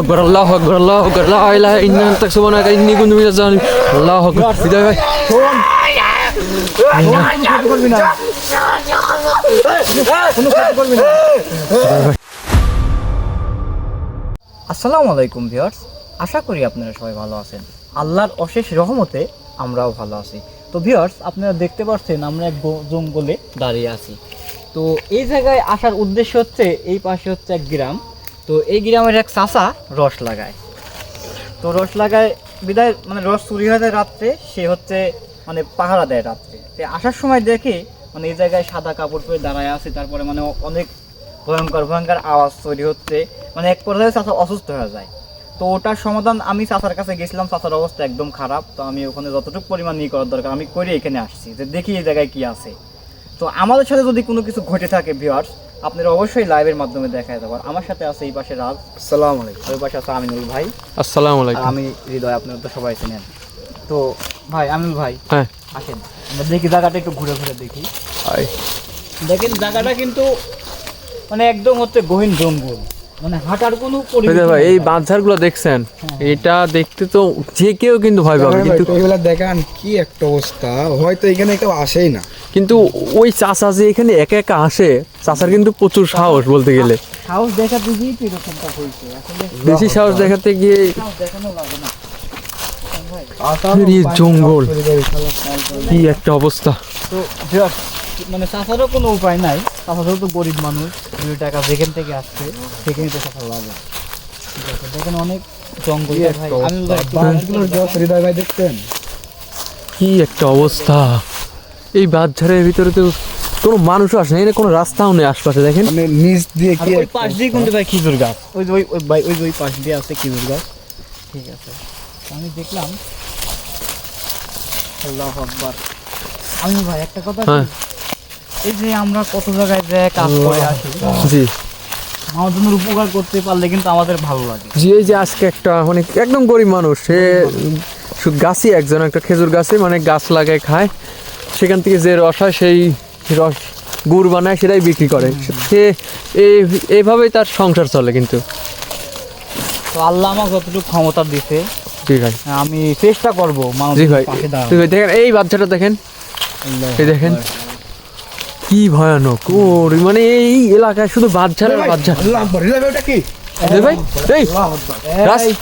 আকবার আল্লাহ আকবার আল্লাহ আকবার লা ইলাহা ইল্লা আনতা সুবহানাকা ইন্নী কুনতু মিনাজ জালিমিন। আল্লাহু আকবার বিদায় ভাই। করবি না। করবি না। আসসালামু আলাইকুম ভিউয়ার্স। আশা করি আপনারা সবাই ভালো আছেন। আল্লাহর অশেষ রহমতে আমরাও ভালো আছি। তো ভিউয়ার্স আপনারা দেখতে পাচ্ছেন আমরা এক জঙ্গলে দাঁড়িয়ে আছি। তো এই জায়গায় আসার উদ্দেশ্য হচ্ছে এই পাশে হচ্ছে এক গ্রাম। তো এই গ্রামের এক চাষা রস লাগায়। তো রস লাগায়, বিদায় মানে রস চুরি হয়ে যায় রাত্রে, সে হচ্ছে মানে পাহারা দেয় রাত্রে। তো আসার সময় দেখে মানে এই জায়গায় সাদা কাপড় পরে দাঁড়ায় আছে, তারপরে মানে অনেক ভয়ঙ্কর ভয়ঙ্কর আওয়াজ তৈরি হচ্ছে। মানে এক পর্যায়ে চাষা অসুস্থ হয়ে যায়। তো ওটার সমাধান আমি চাচার কাছে গেছিলাম, চাচার অবস্থা একদম খারাপ। তো আমি ওখানে যতটুকু পরিমাণ নিয়ে করার দরকার, আমি করে এখানে আসছি, যে দেখি এই জায়গায় কি আছে। তো আমাদের সাথে যদি কোনো কিছু ঘটে থাকে ভিউয়ার্স আপনারা অবশ্যই লাইভের মাধ্যমে দেখা যেতে পারেন আমার সাথে আছে এই পাশে রাজ। আসসালামু আলাইকুম। ওই পাশে আছে আমিনুল ভাই। আসসালামু আলাইকুম। আমি হৃদয় আপনারা তো সবাই চেনেন। তো ভাই আমিনুল ভাই হ্যাঁ। আসেন। আমরা দেখি জায়গাটা একটু ঘুরে ঘুরে দেখি। দেখেন জায়গাটা কিন্তু মানে একদম হচ্ছে গহীন জঙ্গল। মানে হাঁটার কোনো ভাই এই বাঁধঝাড়গুলো দেখছেন এটা দেখতে তো যে কেউ কিন্তু ভয় পাবে কিন্তু এগুলা দেখান কি একটা অবস্থা। হয়তো এখানে কেউ আসেই না। কিন্তু ওই চাষা যে এখানে একা একা আসে চাষার কিন্তু প্রচুর সাহস বলতে গেলে। সাহস দেখা দিয়েই তো এরকমটা হয়েছে। বেশি সাহস দেখাতে গিয়ে দেখানো লাগে না। জঙ্গল। কি একটা অবস্থা। তো মানে চাষারও কোনো উপায় নাই। চাষারও তো গরিব মানুষ দুই টাকা যেখান থেকে আসছে সেখানে তো চাষা লাগে ঠিক আছে দেখেন অনেক জঙ্গল। ভাই আমি বাঁশগুলোর যশ হৃদয় ভাই দেখছেন? কি একটা অবস্থা। এই বাঁধঝাড়ের ভিতরে তো কোনো মানুষও আসে না এখানে কোনো রাস্তাও নেই আশপাশে দেখেন। মানে নিচ দিয়ে কি ওই পাশ দিয়ে কিন্তু ভাই খেজুর গাছ? ওই ওই ওই ভাই ওই ওই পাশ দিয়ে আছে খেজুর গাছ। ঠিক আছে আমি দেখলাম আল্লাহ আকবার। আমি ভাই একটা কথা হ্যাঁ। এই যে আমরা কত জায়গায় যে কাজ করে আসি জি। মানুষজনের উপকার করতে পারলে কিন্তু আমাদের ভালো লাগে। জি এই যে আজকে একটা মানে একদম গরিব মানুষ সে গাছই একজন একটা খেজুর গাছে মানে গাছ লাগায় খায়। সেখান থেকে যে রস হয় সেই রস গুড় বানায় সেটাই বিক্রি করে। সে এই এইভাবেই তার সংসার চলে কিন্তু। তো আল্লাহ আমাকে যতটুকু ক্ষমতা জি ভাই। আমি চেষ্টা করব জি ভাই। দেখেন এই বাচ্চাটা দেখেন। এই দেখেন। কি ভয়ানক? ওর মানে এই এলাকায় শুধু বাচ্চা আল্লাহ আকবার হৃদয় ভাই কি? ভাই এই রাস-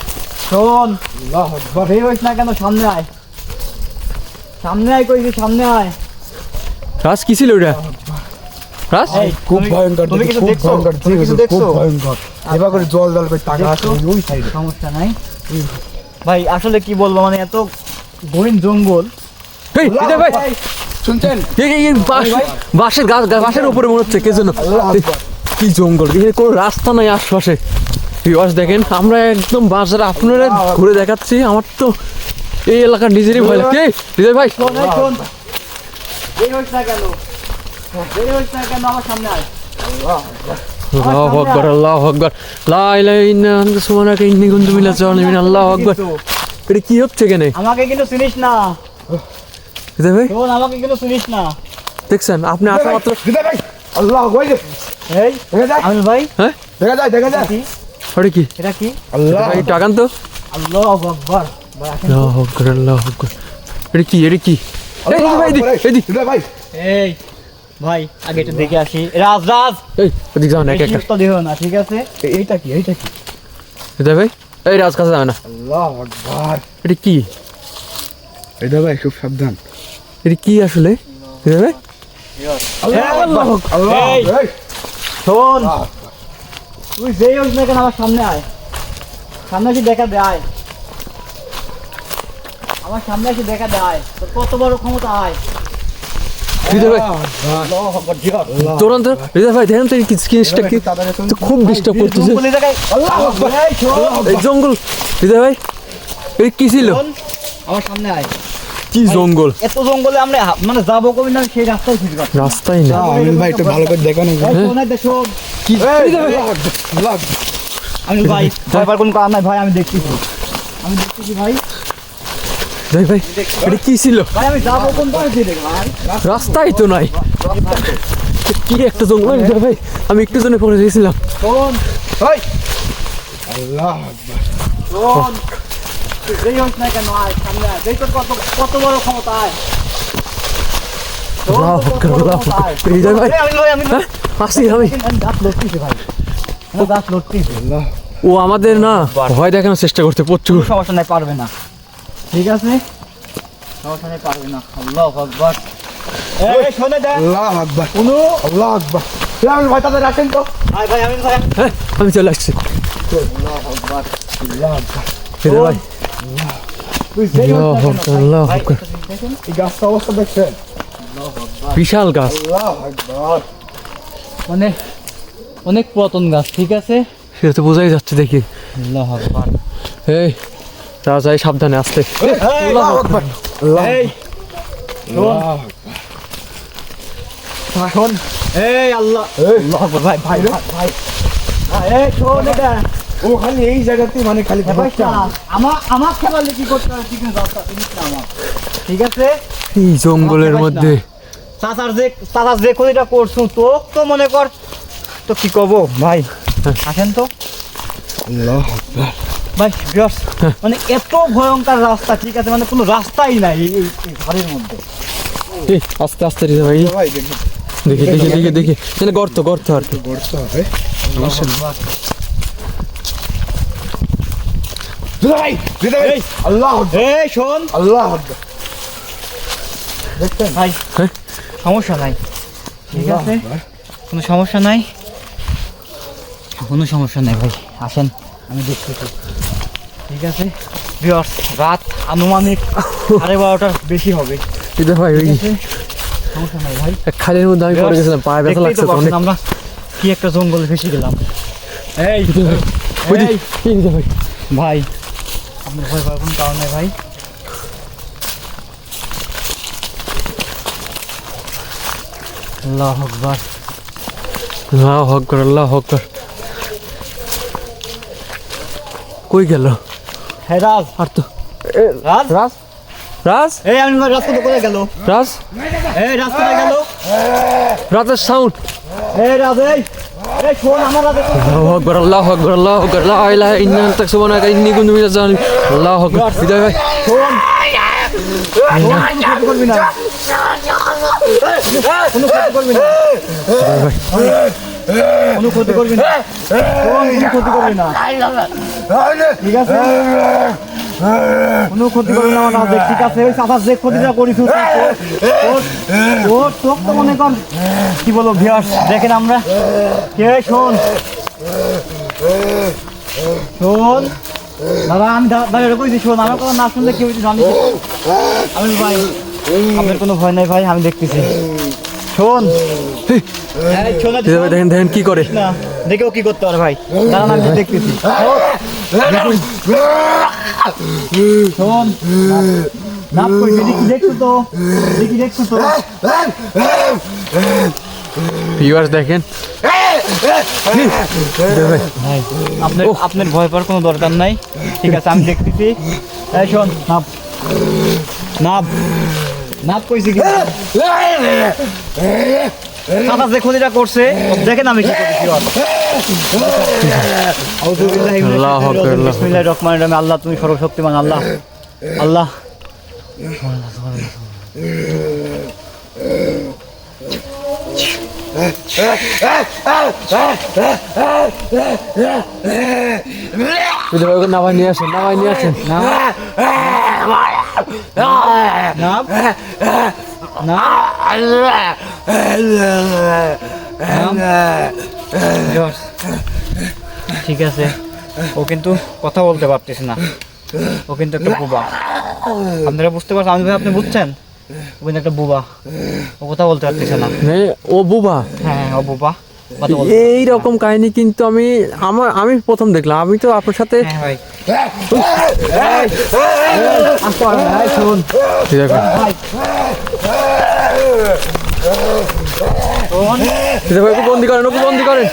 শোন আল্লাহ বের হইস না কেন সামনে আয়। সামনে আয় কইছি সামনে আয়। রাস কি ছিল ওটা রাস? খুব তুমি- ভয়ঙ্কর তুমি কিছু দেখছ? ভয়ঙ্কর তুমি কিছু আছে, খুব ভয়ঙ্কর। এবার করে জল জল করে টাকা আছে ওই সাইডে সমস্যা নাই। ভাই আসলে কি বলব মানে এত গহীন জঙ্গল। এই ভাই। শুনছেন? বাঁশের গাছ বাঁশের উপরে মনে হচ্ছে কে যেন কি জঙ্গল এখানে কোনো রাস্তা নাই আশপাশে। দেখেন আমরা একদম বাঁশের আপনারা ঘুরে দেখাচ্ছি আমার তো এই এলাকার নিজেরই ভয় এই, বিজয় ভাই। কেন? কেন? আল্লাহু আকবার আল্লাহু আকবার। ইন্নী আকবার। এটা কি হচ্ছে এখানে? আমাকে কিন্তু চিনিস না। ভাই। আমাকে কিন্তু চিনিস না। দেখছেন আপনি আসা মাত্র হৃদয় ভাই। আল্লাহ এই দেখা যায় আমিল ভাই। হ্যাঁ? দেখা যায় দেখা যায় ওটা কি? এটা কি? আল্লাহ। ভাই টাকান তো। আল্লাহ আকবার। আল্লাহু আকবার আল্লাহু আকবার। এটা কি এটা কি? এই ভাই হৃদয় ভাই। এই ভাই আগে একটু দেখে আসি। রাজ রাজ। এই ওদিক যাও না এক বেশি একটা দিও না ঠিক আছে? এইটা কি এইটা কি? ভাই। এই রাজ কাছে যাবে না। আল্লাহ আকবার। এটা কি? হৃদয় ভাই খুব সাবধান। এটা কি আসলে। শোন। তুই যেই হোক না কেন আমার সামনে আয়। সামনে দেখা আমার সামনে দেখা তোর কত বড় ক্ষমতা আয়। তো খুব ডিস্টার্ব করতেছে। জঙ্গল বিজয় ভাই এই কি ছিল? আমার সামনে আয়। কি জঙ্গল? এত জঙ্গলে আমরা মানে যাব কবি না সেই রাস্তায় খুঁজে পাচ্ছি না। রাস্তাই না আমিন ভাই একটু ভালো করে দেখো না দেখ। কি। আমি ভাই কোনো কারণ নাই ভাই আমি দেখতেছি। আমি দেখতেছি ভাই। ভাই ভাই এটা কি ছিল? ভাই আমি যাব কোন পাশ দেখ ভাই? রাস্তাই তো নাই। কি একটা জঙ্গল? ভাই আমি একটু জন্য পড়ে গেছিলাম। শোন ওই! আল্লাহ আকবার। তুই যেই না কেন আয় সামনে আয় যেই তোর কত কত বড় ক্ষমতা আয় ও আমাদের না ভয় দেখানোর চেষ্টা করতে প্রচুর। সমস্যা নাই পারবে না। ঠিক আছে? সমস্যা নাই পারবে না। আল্লাহ আকবার। এই শোনে দে আল্লাহ আকবার। আল্লাহ আকবার। আমি ভাই তাদের রাখেন তো। আয় ভাই আমি ভাই হ্যাঁ আমি চলে আসছি। আল্লাহ আকবার। আল্লাহ আকবার ভাই। যেই বিশাল গাছ। মানে অনেক পুরাতন গাছ ঠিক আছে? সেটা তো বোঝাই যাচ্ছে দেখি। এই রাজা এই সাবধানে আসতে। আল্লাহ এই আল্লাহ ভাই ভাই ভাই। ভাই ও খালি এই জায়গাতেই মানে খালি আমার আমার কি করতে হবে ঠিক আছে রাস্তা আমার ঠিক আছে? এই জঙ্গলের মধ্যে। চাচার যে চাচার যে ক্ষতিটা করছু তো তো মনে কর তো কি কব? ভাই আসেন তো। ভাই বিয়স মানে এত ভয়ঙ্কর রাস্তা ঠিক আছে? মানে কোনো রাস্তাই নাই এই ঘরের মধ্যে। আস্তে আস্তে রে ভাই। ভাই দেখি। দেখি দেখি দেখি তাহলে গর্ত গর্ত আর কি। গড়তে হবে ভাই দিদা ভাই। আল্লাহ। এই শোন। আল্লাহ। ভাই? সমস্যা নাই। ঠিক আছে? কোনো সমস্যা নাই? কোনো সমস্যা নাই ভাই। আসেন আমি দেখতেছি ঠিক আছে? রাত আনুমানিক সাড়ে বারোটার বেশি হবে। ভাই ওই সমস্যা নাই ভাই। এক খালের মধ্যে আমি পড়ে গেছিলাম পায়ে ব্যথা লাগছে তো তো অনেক। আমরা কি একটা জঙ্গলে ফেসে গেলাম। এই ভাই। ভাই আপনার ভয় পাওয়ার কোনো কারণ নাই ভাই। আল্লাহ আকবার। আল্লাহ আকবার আল্লাহ আকবার। কই গেল? হ্যাঁ রাজ। আর তো রাজ? রাজ? রাজ? এই আমি রাস্তা তো কোথায় গেল? রাজ? এই রাজ গেল। রাজের সাউন্ড এই রাজ এই। আল্লাহু আকবার আল্লাহু আকবার আল্লাহু আকবার লা ইলাহা ইল্লা আনতা সুবহানাকা ইন্নী কুনতু মিনাজ জালিমিন। আল্লাহু আকবার বিদায় ভাই। শোন। শোন, কোনো ক্ষতি করবি না। কোনো ক্ষতি করবি না কোনো ক্ষতি করবি না। শোন, কোনো ক্ষতি করবি না। ঠিক আছে? কোনো ক্ষতি করবি না আমার রাজে, ঠিক আছে ওই চাষার যে ক্ষতিটা করিস তুই, তোর- তো মনে কর কি বলব ভিয়াস দেখেন আমরা কে শোন শোন দাদা আমি দা- দাঁড়িয়ে কইছি শোন আমার কথা না শুনলে কি হয়েছে জানি আমি ভাই আপনার কোনো ভয় নাই ভাই আমি দেখতেছি শোন না, দেখেন দেখেন কি করে না দেখে ও কি করতে পারে ভাই দাঁড়ান আমি দেখতেছি শোন নাপ কই দেখি দেখছ তো দেখি দেখছ তো ভিউয়ার্স দেখেন। আপনার আপনার ভয় পাওয়ার কোনো দরকার নাই। ঠিক আছে আমি দেখতেছি। এই শোন নাপ। নাপ। নাপ কইছি কি সাদা যে ক্ষতিটা করছে দেখেন আমি কি করেছি আল্লাহু আকবার, শাইতানির রাজিম। আল্লাহু বিসমিল্লাহির রহমানির রহিম। আল্লাহ তুমি সর্বশক্তিমান আল্লাহ। আল্লাহ। নামাই নিয়ে আসেন নামাই নিয়ে আসেন। জর্জ, ঠিক আছে। ও কিন্তু কথা বলতে পারতেছে না। ও কিন্তু একটা বুবা। আপনারা বুঝতে পারছেন? আমি ভাই আপনি বুঝছেন? ও কিন্তু একটা বুবা। ও কথা বলতে পারতেছে না। ও বুবা? হ্যাঁ ও বুবা। এই রকম কাহিনী কিন্তু আমি আমার আমি প্রথম দেখলাম। আমি তো আপনার সাথে হ্যাঁ বন্দি করেন ওকে বন্দি করেন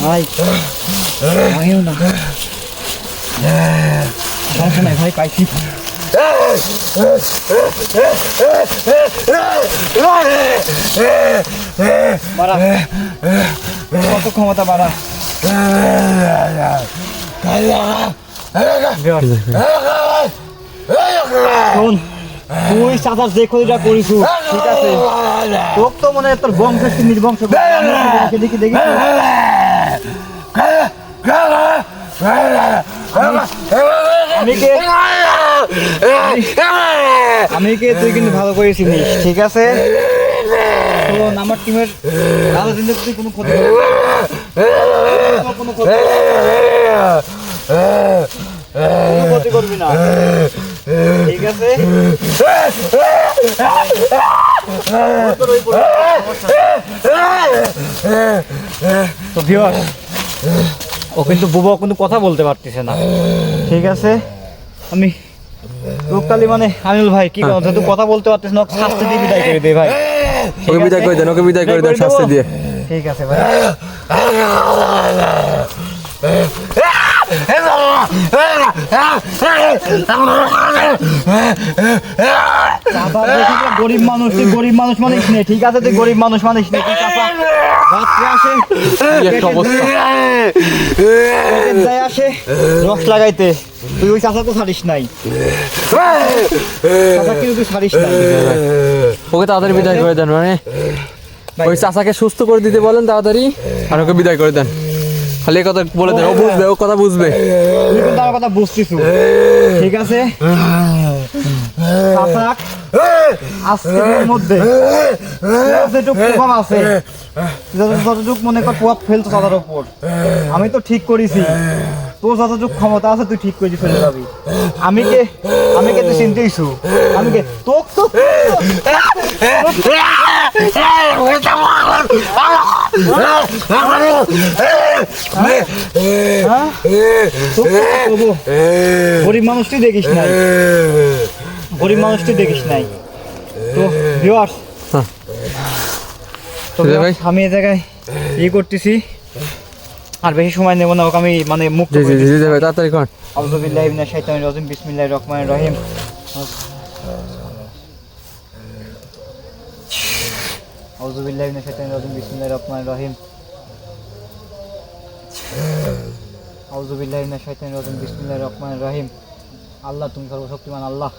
ভাই, না সমস্যা নাই ভাই পাইছি বাড়া কত ক্ষমতা বাড়া শোন তুই চাচার যে ক্ষতিটা করিস ঠিক আছে তোর তো মনে হয় তোর বংশ নির্বংশ দেখি দেখি দেখি আমি কে আমি কে তুই কিন্তু ভালো করে চিনিস, ঠিক আছে? শোন, আমার টিমের ভালো চিন্তা তুই কোনো ক্ষতি ঠিক আছে? তো ও কিন্তু বুবা কিন্তু কথা বলতে পারতেছে না। ঠিক আছে? আমি রূপকালি মানে আনিল ভাই কি কথা? তুই কথা বলতে পারতেছ না শাস্তি দিয়ে বিদায় করে দে ভাই। ওকে বিদায়? করে দেন ওকে বিদায় করে দেন দেবো? শাস্তি দিয়ে। ঠিক আছে ভাই। গরিব মানুষ তুই গরিব মানুষ মানিস নে ঠিক আছে তুই গরিব মানুষ মানিস নে আসে। রস লাগাইতে। তুই ওই চাচা তো ছাড়িস নাই। তুই ছাড়িস নাই। ওকে তাড়াতাড়ি বিদায় করে দেন মানে ওই চাচাকে সুস্থ করে দিতে বলেন তাড়াতাড়ি আর ওকে বিদায় করে দেন। খালি কথা বলে দেন ও বুঝবে ও কথা বুঝবে তুই কিন্তু আমার কথা বুঝছিস ঠিক আছে চাচা আজকের মধ্যে তোর যেটুকু প্রভাব আছে যত- যতটুকু মনে কর প্রভাব ফেলতো চাচার উপর আমি তো ঠিক করেছি তোর যতটুকু ক্ষমতা আছে তুই ঠিক করে ফেলে যাবি আমি কে আমি কে তুই চিনতেইছু আমি কে তোক তো হ্যাঁ। গরিব মানুষ তুই দেখিস নাই। গরিব মানুষ তুই দেখিস নাই। তো হ্যাঁ। viewers, আমি এ জায়গায় ই করতেছি। আর বেশি সময় নেব না ওকে আমি মানে মুক্ত জি জি জি তাড়াতাড়ি কর। আউযুবিল্লাহি মিনাশ শাইতানির রাজিম বিসমিল্লাহির রহমানির রহিম। আউযুবিল্লাহি মিনাশ শাইতানির রাজিম বিসমিল্লাহির রহমানির রহিম। আউযুবিল্লাহি শাইতানির রাজিম বিসমিল্লাহির রহমানির রহিম। আল্লাহ তুমি সর্বশক্তিমান আল্লাহ।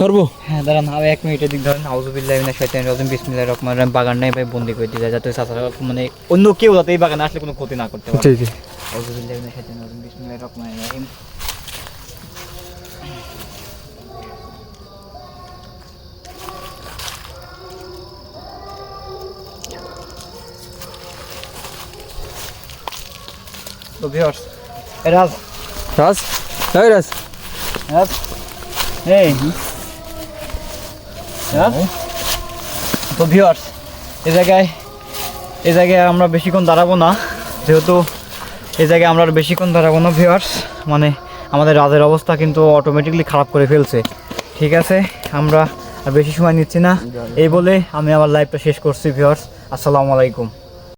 ধরবো। হ্যাঁ দাঁড়ান এক মিনিটের দিক ধরেন। রাজিম বাগান নাই ভাই বন্দি করে দিতে যাতে মানে অন্য কেউ যাতে এই বাগানে আসলে কোনো ক্ষতি না করতে পারে। অজুবিল্লাহ সাথে নজুম বিসমুল্লাহ রহমান রহিম তো এই জায়গায় এই জায়গায় আমরা বেশিক্ষণ দাঁড়াবো না যেহেতু এই জায়গায় আমরা আর বেশিক্ষণ দাঁড়াবো না ভিওয়ার্স মানে আমাদের রাজের অবস্থা কিন্তু অটোমেটিকলি খারাপ করে ফেলছে। ঠিক আছে? আমরা আর বেশি সময় নিচ্ছি না। এই বলে আমি আমার লাইফটা শেষ করছি ভিওয়ার্স আসসালামু আলাইকুম।